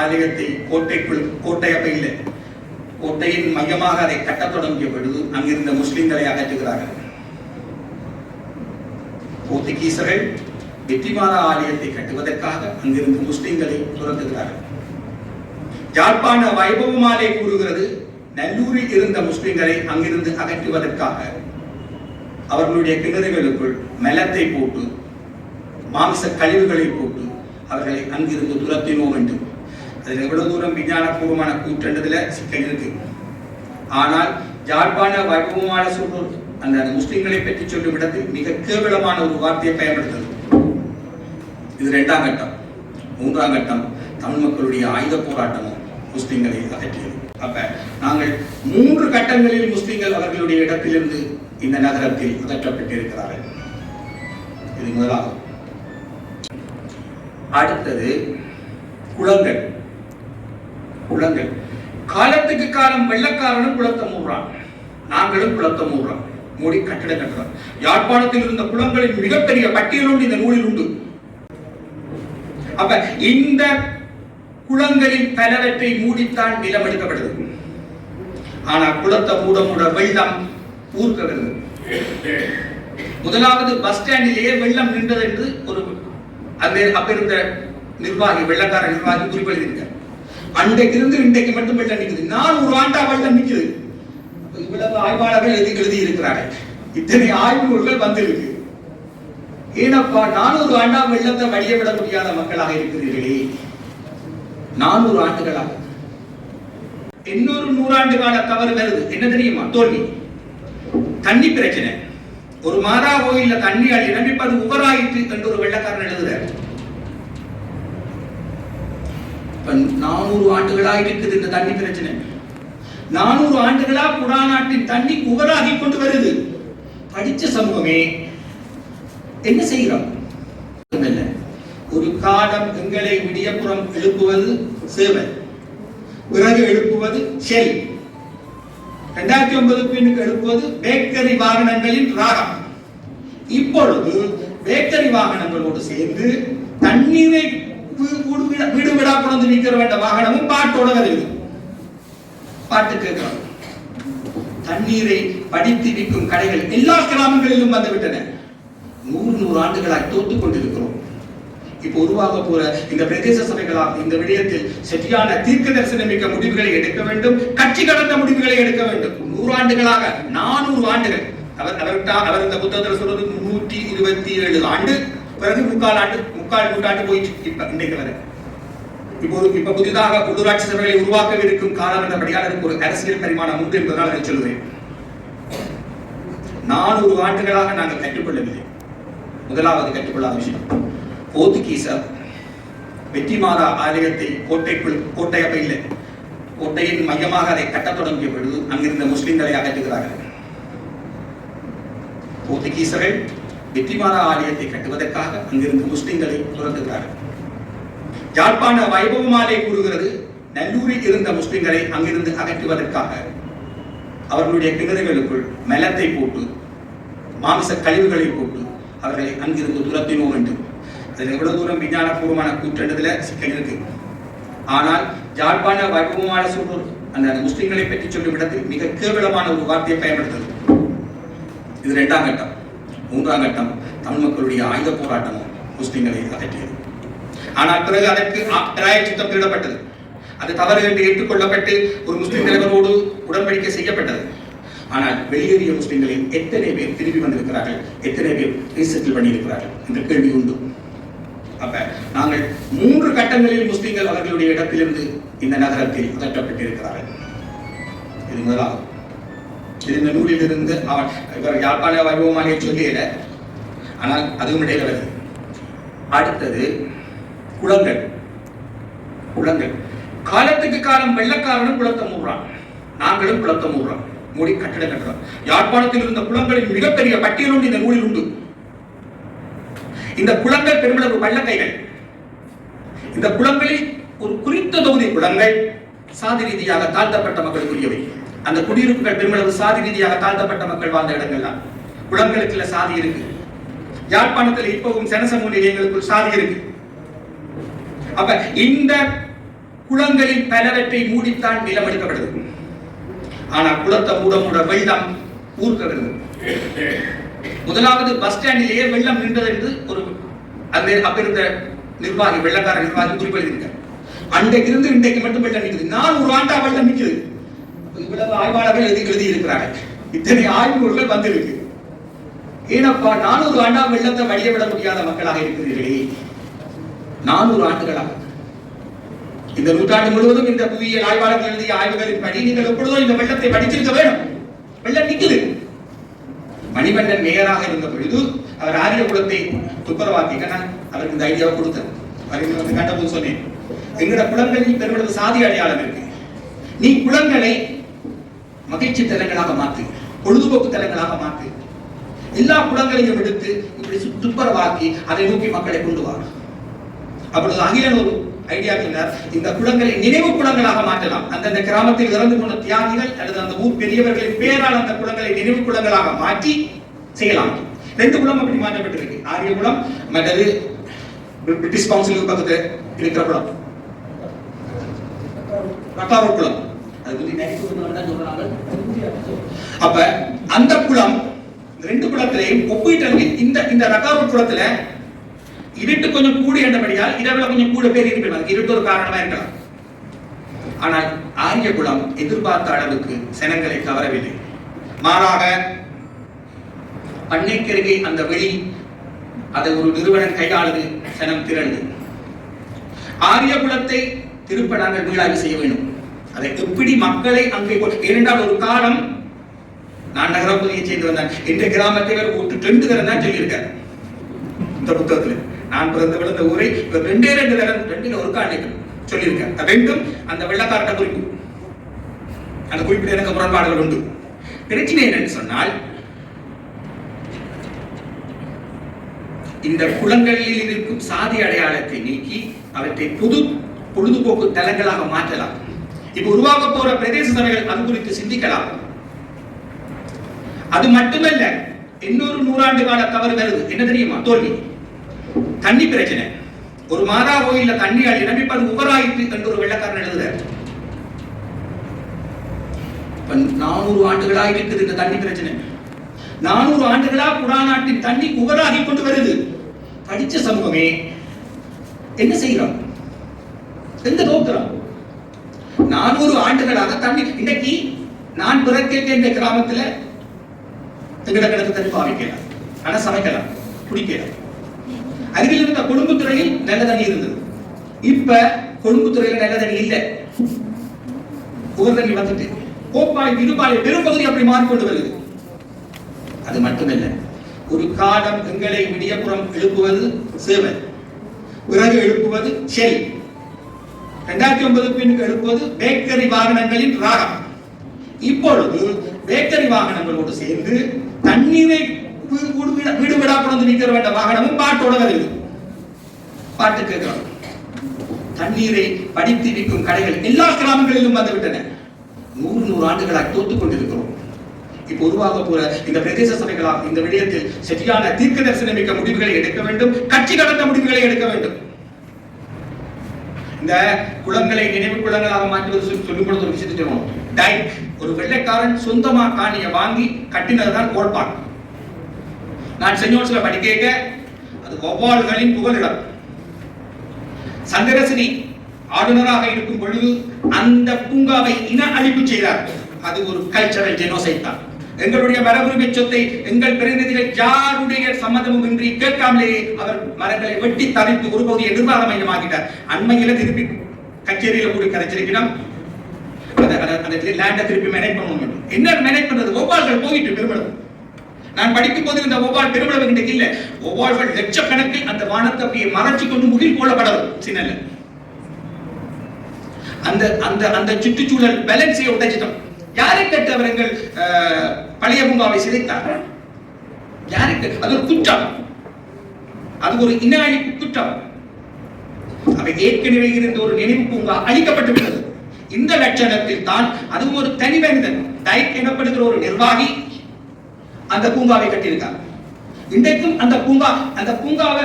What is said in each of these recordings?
ஆலயத்தை கோட்டைக்குள் கோட்டையாக இல்லை. கோட்டையின் மையமாக அதை கட்டத் தொடங்கிய பொழுது அங்கிருந்த முஸ்லிம்களை அகற்றுகிறார்கள். போர்த்துகீசர்கள் வெற்றிமாறா ஆலயத்தை கட்டுவதற்காக அங்கிருந்து முஸ்லிம்களை துரத்துகிறார்கள். யாழ்ப்பாண வைபவமாலே கூறுகிறது நல்லூரில் இருந்த முஸ்லிம்களை அங்கிருந்து அகற்றுவதற்காக. அவர்களுடைய கிணறுகளுக்குள் மெலத்தை போட்டு மாம்ச கழிவுகளை போட்டு அவர்களை அங்கிருந்து துரத்தினோம் என்று அதில் எவ்வளவு தூரம் விஞ்ஞானபூர்வமான கூற்றென்றதுல சிக்கல் இருக்கு. ஆனால் யாழ்ப்பாண வைபவமான சூழல் அந்த முஸ்லிம்களை பற்றி சொல்லும் இடத்தில் மிக கேவலமான ஒரு வார்த்தையை பயன்படுத்தது. இது ரெண்டாம் கட்டம். மூன்றாம் கட்டம் தமிழ் மக்களுடைய ஆயுத போராட்டமும் முஸ்லிம்களை அகற்றியது. அப்ப நாங்கள் மூன்று கட்டங்களில் முஸ்லிம்கள் அவர்களுடைய இடத்திலிருந்து இந்த நகரத்தில் அகற்றப்பட்டிருக்கிறார்கள். இது முதலாகும் அடுத்தது குளங்கள். குளங்கள். காலத்துக்கு காலம் வெள்ளக்காரனும் குளத்தை மூடுறான். நாங்களும் குளத்தை மூடுறோம். மூடி கட்டிட கட்டுறோம். யாழ்ப்பாணத்தில் இருந்த குளங்களின் மிகப்பெரிய பட்டியல் உண்டு இந்த நூலில் உண்டு. அப்ப இந்த குளங்களின் பலவற்றை மூடித்தான் நிலம் எடுக்கப்படுது. ஆனா குளத்தை மூட மூட வெள்ளம் ஊர்க்கிறது முதலாவது பஸ் ஸ்டாண்டிலேயே வெள்ளம் நின்றது என்று ஒரு அந்த அப்ப இருந்த நிர்வாகி வெள்ளக்கார நிர்வாகி குறிப்பிடுகிறார் அன்றைக்கு இருந்து இன்றைக்கு மட்டும் வெள்ளம் நிற்குது நானூறு ஆண்டா வெள்ளம் நிற்குது இவ்வளவு ஆய்வாளர்கள் எழுதி எழுதி இருக்கிறார்கள். இத்தனை ஆய்வு நூல்கள் வந்திருக்கு. ஏனப்பா நானூறு ஆண்டா வெள்ளத்தை வழிய விட முடியாத மக்களாக இருக்கிறீர்களே. நானூறு ஆண்டுகளாக. இன்னொரு நூறாண்டு கால தவறு வருது. என்ன தெரியுமா? தோல்வி. தண்ணி பிரச்சனை. ஒரு மாதா கோயில்ல தண்ணி நிரம்பிப்பது உவராயிற்று என்று ஒரு வெள்ளக்காரன் எழுதுறாரு இப்ப நானூறு ஆண்டுகளாக இருக்குது இந்த தண்ணி பிரச்சனை. நானூறு ஆண்டுகளா புறாநாட்டின் தண்ணி குவராகி கொண்டு வருது. படிச்ச சமூகமே என்ன செய்கிறோம் ஒரு காலம் எங்களை விடியப்புறம் எழுப்புவது சேவை. பிறகு எழுப்புவது ஷெல் இரண்டாயிரத்தி ஒன்பது பின்னுக்கு எழுப்புவது பேக்கரி வாகனங்களின் ராகம். இப்பொழுது பேக்கரி வாகனங்களோடு சேர்ந்து தண்ணீரை கொண்டு நிற்கிற வேண்ட வாகனமும் பாட்டோட வருது. பாட்டு கேட்கிறோம் தண்ணீரை படித்து விற்கும் கடைகள் எல்லா கிராமங்களிலும் வந்துவிட்டன. நூறு நூறு ஆண்டுகளாய் தோத்து கொண்டிருக்கிறோம். இப்போ உருவாக போற இந்த பிரதேச சபைகளால் இந்த விடயத்தில் சரியான தீர்க்க தரிசனம் மிக்க முடிவுகளை எடுக்க வேண்டும். கட்சி கடந்த முடிவுகளை எடுக்க வேண்டும். நூறாண்டுகளாக நானூறு ஆண்டுகள். அவர் அவர்கிட்ட அவர் இந்த புத்தகத்தில் சொல்றது நூற்றி இருபத்தி ஏழு ஆண்டு. பிறகு முக்கால் ஆண்டு முக்கால் நூற்றாண்டு போயிட்டு இப்ப இன்றைக்கு வரை. இப்போ இப்ப புதிதாக உள்ளூராட்சி சபைகளை உருவாக்கவிருக்கும் காலம் என்றபடியால் அதுக்கு ஒரு அரசியல் பரிமாணம் உண்டு என்பதால் அதை சொல்லுவேன். நானூறு ஆண்டுகளாக நாங்கள் கற்றுக்கொள்ளவில்லை. முதலாவது கற்றுக்கொள்ளாத விஷயம். போர்த்துகீசர் வெற்றிமாறா ஆலயத்தை கோட்டைக்குள் கோட்டை இல்லை. கோட்டையின் மையமாக அதை கட்டத் தொடங்கிய பொழுது அங்கிருந்த முஸ்லிம்களை அகற்றுகிறார்கள். போர்த்துகீசர்கள் வெற்றிமாறா ஆலயத்தை கட்டுவதற்காக அங்கிருந்து முஸ்லிம்களை துரத்துகிறார்கள். யாழ்ப்பாண வைபவமாலே கூறுகிறது நல்லூரில் இருந்த முஸ்லிம்களை அங்கிருந்து அகற்றுவதற்காக அவர்களுடைய கிணறுகளுக்குள் மெலத்தை போட்டு மாமிச கழிவுகளை போட்டு அவர்களை அங்கிருந்து துரத்தினோம் என்று. அதில் எவ்வளவு தூரம் விஞ்ஞானபூர்வமான கூற்றென்றதுல சிக்கல் இருக்கு. ஆனால் யாழ்ப்பாண வைபவமான சூழல் அந்த முஸ்லிம்களை பற்றி சொல்லும் இடத்தில் மிக கேவலமான ஒரு வார்த்தையை பயன்படுத்தது இது ரெண்டாம் கட்டம் மூன்றாம் கட்டம் தமிழ் மக்களுடைய ஆயுத போராட்டமும் முஸ்லிம்களை அகற்றியது. ஆனால் பிறகு அதற்கு பிராயச்சித்தம் திருடப்பட்டது. அது தவறு என்று ஏற்றுக்கொள்ளப்பட்டு ஒரு முஸ்லிம் தலைவரோடு உடன்படிக்கை செய்யப்பட்டது. ஆனால் வெளியேறிய முஸ்லிம்களில் எத்தனை பேர் திரும்பி வந்திருக்கிறார்கள்? எத்தனை பேர் ரீசெட்டில் பண்ணியிருக்கிறார்கள்? என்ற கேள்வி உண்டு. அப்ப நாங்கள் மூன்று கட்டங்களில் முஸ்லிம்கள் அவர்களுடைய இடத்திலிருந்து இந்த நகரத்தில் அகற்றப்பட்டிருக்கிறார்கள். இது முதலாகும் இது இந்த நூலில் இருந்து அவன் இவர் யாழ்ப்பாண வைபவமாக சொல்லியல ஆனால் அதுவும் இடையில வருது. அடுத்தது குளங்கள். குளங்கள். காலத்துக்கு காலம் வெள்ளக்காரனும் குளத்தை மூடுறான். நாங்களும் குளத்தை மூடுறோம். மூடி கட்டிட கட்டுறோம். யாழ்ப்பாணத்தில் இருந்த குளங்களின் மிகப்பெரிய பட்டியல் உண்டு இந்த நூலில் உண்டு. இந்த குளங்கள் பெருமளவு வள்ளக்கைகள் இந்த குளங்களில் ஒரு குறித்த தொகுதி குளங்கள் சாதி ரீதியாக தாழ்த்தப்பட்ட மக்களுக்குரியவை. அந்த குடியிருப்புகள் பெருமளவு சாதி ரீதியாக தாழ்த்தப்பட்ட மக்கள் வாழ்ந்த இடங்கள் தான் குளங்களுக்குள்ள சாதி இருக்கு. யாழ்ப்பாணத்தில் இப்பவும் சனசமூக நிலையங்களுக்குள் சாதி இருக்கு. அப்ப இந்த குளங்களில் பலவற்றை மூடித்தான் நிலம் எடுக்கப்படுது ஆனா குளத்தை மூட மூட வெள்ளம் ஊர்க்கிறது முதலாவது பஸ் ஸ்டாண்டிலேயே வெள்ளம் நின்றது என்று ஒரு அந்த அப்ப இருந்த நிர்வாகி வெள்ளக்கார நிர்வாகி குறிப்பிட்டிருக்கார் அன்றைக்கு இருந்து இன்றைக்கு மட்டும் வெள்ளம் நிற்குது நான் ஒரு ஆண்டா வெள்ளம் நிற்குது இவ்வளவு ஆய்வாளர்கள் எழுதி எழுதி இருக்கிறார்கள் இத்தனை ஆய்வுகள் வந்திருக்கு. ஏனப்பா நானூறு ஆண்டா வெள்ளத்தை வழிய விட முடியாத மக்களாக இருக்கிறீர்களே. நானூறு ஆண்டுகளாக. இந்த நூற்றாண்டு முழுவதும் இந்த புவியியல் ஆய்வாளர்கள் எழுதிய ஆய்வுகளின் படி நீங்கள் எப்பொழுதும் இந்த வெள்ளத்தை படித்திருக்க வேண்டும். வெள்ளம் நிற்குது மணிவண்ணன் மேயராக இருந்த பொழுது அவர் ஆரிய குலத்தை துப்புரவாக்கி அவருக்கு இந்த ஐடியாவை கொடுத்தார் அவர் வந்து கண்டபோது சொன்னேன் எங்களோட குளங்களில் பெருமளவு சாதி அடையாளம் இருக்கு. நீ குளங்களை மகிழ்ச்சி தலங்களாக மாத்து பொழுதுபோக்கு தலங்களாக மாத்து. எல்லா குளங்களையும் எடுத்து இப்படி துப்புரவாக்கி அதை நோக்கி மக்களை கொண்டு வாங்க அப்பொழுது அகிலன் ஒரு ஐடியா சொன்னார் இந்த குளங்களை நினைவு குளங்களாக மாற்றலாம். அந்தந்த கிராமத்தில் இறந்து போன தியாகிகள் அல்லது அந்த ஊர் பெரியவர்களின் பேரால் அந்த குளங்களை நினைவு குளங்களாக மாற்றி செய்யலாம். ரெண்டு குளம் அப்படி மாற்றப்பட்டிருக்கு. ஆரிய குளம் மற்றது பிரிட்டிஷ் கவுன்சிலுக்கு பக்கத்தில் இருக்கிற குளம். ரக்காவூர் குளம். அது அப்ப அந்த குளம் ரெண்டு குளத்திலையும் ஒப்பிட்டு இந்த இந்த ரக்காவூர் குளத்துல இருட்டு கொஞ்சம் கூடி என்றபடியால் இரவுல கொஞ்சம் கூட பேர் இருக்கலாம் இருட்டு ஒரு காரணமா இருக்கலாம். ஆனால் ஆரிய குளம் எதிர்பார்த்த அளவுக்கு சனங்களை கவரவில்லை மாறாக பண்ணைக்கருகே அந்த வெளி அதை ஒரு நிறுவனம் கையாளுது சனம் திரண்டு. ஆரிய குலத்தை திருப்ப நாங்கள் மீளாய்வு செய்ய வேண்டும். அதை எப்படி மக்களை அங்கே கொண்டு- ஏனென்றால் ஒரு காலம் நான் நகரப்பகுதியை சேர்ந்து வந்தேன் என்ற கிராமத்தை ஒரு டென்ட் தரேன் தான் சொல்லியிருக்காரு. இந்த புத்தகத்தில். நான் பிறந்து விழுந்த ஊரை இவர் ரெண்டே ரெண்டு தரம் ரெண்டில் ஒரு காணிகள் சொல்லியிருக்கார். ரெண்டும் அந்த வெள்ளக்காரட்ட குறிப்பு. அந்த குறிப்பிட்ட எனக்கு முரண்பாடுகள் உண்டு. பிரச்சனை என்னன்னு சொன்னால் இந்த குளங்களில் இருக்கும் சாதி அடையாளத்தை நீக்கி அவற்றை புது பொழுதுபோக்கு தலங்களாக மாற்றலாம். இப்ப உருவாக போற பிரதேச சபைகள் அது குறித்து சிந்திக்கலாம். அது மட்டுமல்ல இன்னொரு நூறாண்டு கால தவறு வருது. என்ன தெரியுமா? தோல்வி. தண்ணி பிரச்சனை. ஒரு மாதா கோயில்ல தண்ணி அள்ளி நம்பி அது உபராயிற்று என்று ஒரு வெள்ளக்காரன் எழுதுறார். நானூறு ஆண்டுகளா இருக்குது இந்த தண்ணி பிரச்சனை. நானூறு ஆண்டுகளா புறாநாட்டின் தண்ணி உபராகி கொண்டு வருது. படிச்ச சமூகமே என்ன செய்யறோம் எங்க நோக்கிறோம் நானூறு ஆண்டுகளாக தண்ணி இன்னைக்கு நான் பிறக்க இந்த கிராமத்துல எங்கட கிடக்கு தண்ணி பாவிக்கலாம். ஆனா சமைக்கலாம் குடிக்கலாம். அருகில் இருந்த கொழும்புத்துறையில் நல்ல தண்ணி இருந்தது. இப்ப கொழும்புத்துறையில் நல்ல தண்ணி இல்லை. புகழ் தண்ணி வந்துட்டு. கோப்பாய் இருபாய் பெரும்பகுதி அப்படி மாறிக்கொண்டு வருது. அது மட்டுமல்ல ஒரு காலம் எங்களை விடியப்புறம் எழுப்புவது சேவை. பிறகு எழுப்புவது செல். இரண்டாயிரத்தி ஒன்பது பின்னுக்கு எழுப்புவது பேக்கரி வாகனங்களின் ராகம். இப்பொழுது பேக்கரி வாகனங்களோடு சேர்ந்து தண்ணீரை வீடு வீடு வீடு- வீடு வீடா கொண்டு நிற்க வேண்ட வாகனமும் பாட்டோட வருது பாட்டு கேட்கிறோம் தண்ணீரை படித்து விற்கும் கடைகள் எல்லா கிராமங்களிலும் வந்துவிட்டன. நூறு நூறு ஆண்டுகளாக தோத்துக் கொண்டிருக்கிறோம். இப்போ உருவாக போற இந்த பிரதேச சபைகளாக இந்த விடயத்தில் சரியான தீர்க்க தரிசனம் மிக்க முடிவுகளை எடுக்க வேண்டும். கட்சி கடந்த முடிவுகளை எடுக்க வேண்டும். இந்த குளங்களை நினைவு குளங்களாக மாற்றுவது சொல்லி- சொல்லிக் கொடுத்த ஒரு விஷயத்தை டைக் ஒரு வெள்ளைக்காரன் சொந்தமா காணியை வாங்கி கட்டினதுதான் கோட்பாடு. நான் செஞ்சோன்ஸ்ல படிக்க அது ஒவ்வாள்களின் புகலிடம். சங்கரசினி ஆளுநராக இருக்கும் பொழுது அந்த பூங்காவை இன அழிப்பு செய்தார். அது ஒரு கல்ச்சரல் ஜெனோசைட் தான். எங்களுடைய மரபுரிமை சொத்தை எங்கள் பிரதிநிதிகள் யாருடைய சம்மதமும் இன்றி கேட்காமலேயே அவர் மரங்களை வெட்டி தவித்து ஒரு பகுதியை நிர்வாக மையமாக்கிட்டார். அண்மையில திருப்பி கச்சேரியில கூடி கதைச்சிருக்கிறோம் லேண்டை திருப்பி மேனேஜ் பண்ணணும். என்ன மேனேஜ் பண்றது? ஒவ்வாள்கள் போயிட்டு பெருமளவு. நான் படிக்கும் போது இந்த ஒவ்வாள் பெருமளவு இன்றைக்கு இல்ல. ஒவ்வாள்கள் லட்சக்கணக்கில் அந்த வானத்தை அப்படியே மறைச்சு கொண்டு முகில் போடப்படவும் சின்னல அந்த அந்த அந்த சுற்றுச்சூழல் பேலன்ஸை உடைச்சிட்டோம். யாரை கேட்டவர் அஹ், பழைய பூங்காவை சிதைத்தார்கள்? யாரை கேட்டு? அது ஒரு குற்றம். அது ஒரு இன அழிப்பு குற்றம். அவை ஏற்கனவே இருந்த ஒரு நினைவு பூங்கா அழிக்கப்பட்டு விட்டது. இந்த லட்சணத்தில் தான் அதுவும் ஒரு தனி மனிதன் டைக் எனப்படுகிற ஒரு நிர்வாகி அந்த பூங்காவை கட்டியிருக்காங்க. இன்றைக்கும் அந்த பூங்கா அந்த பூங்காவை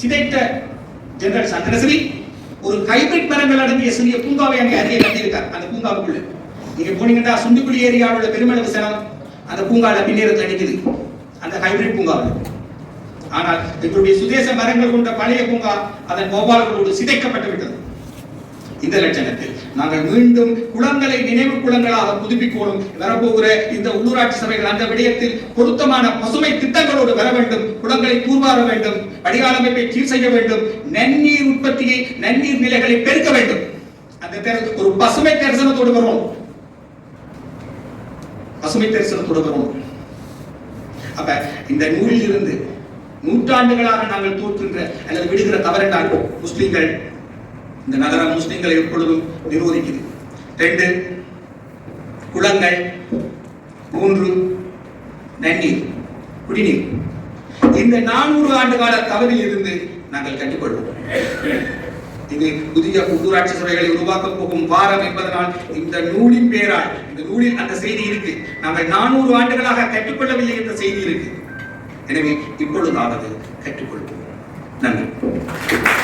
சிதைத்த ஜெனரல் சந்திரசிரி ஒரு ஹைபிரிட் மரங்கள் அடங்கிய சிறிய பூங்காவை அங்கே அருகே கட்டியிருக்கார். அந்த பூங்காவுக்குள்ள. நீங்க போனீங்கன்னா சுண்டிக்குழி ஏரியாவில் உள்ள பெருமளவு சனம் அந்த பூங்காவில் பின்னேறத்தில் அடிக்குது. அந்த ஹைபிரிட் பூங்காவில். ஆனால் இவருடைய சுதேச மரங்கள் கொண்ட பழைய பூங்கா அதன் கோபால்களோடு சிதைக்கப்பட்டு விட்டது. இந்த லட்சணத்தில் நாங்கள் மீண்டும் குளங்களை நினைவு குளங்களாக புதுப்பிக்கோடும் வரப்போகிற இந்த உள்ளூராட்சி சபைகள் அந்த விடயத்தில் பொருத்தமான பசுமை திட்டங்களோடு வர வேண்டும். குளங்களை தூர்வார வேண்டும். வடிகால் அமைப்பை சீர் செய்ய வேண்டும். நன்னீர் உற்பத்தியை நன்னீர் நிலைகளை பெருக்க வேண்டும். அந்த ஒரு பசுமை தரிசனத்தோடு வரும் பசுமை தரிசனத்தோடு வரும் அப்ப இந்த நூலில் இருந்து நூற்றாண்டுகளாக நாங்கள் தோற்றுகின்ற அல்லது விடுகிற தவறென்றால் முஸ்லிம்கள் இந்த நகரம் முஸ்லிம்களை எப்பொழுதும் நிரோதிக்குது. ரெண்டு குளங்கள் மூன்று நன்னீர் குடிநீர். இந்த நானூறு ஆண்டு கால தவறில் இருந்து நாங்கள் கட்டுப்படுவோம். இது புதிய உள்ளூராட்சி சபைகளை உருவாக்கப் போகும் வாரம் என்பதனால் இந்த நூலின் பேரால் இந்த நூலில் அந்த செய்தி இருக்கு. நாங்கள் நானூறு ஆண்டுகளாக கற்றுக்கொள்ளவில்லை என்ற செய்தி இருக்கு. எனவே இப்பொழுதாவது கற்றுக்கொள்வோம் நன்றி.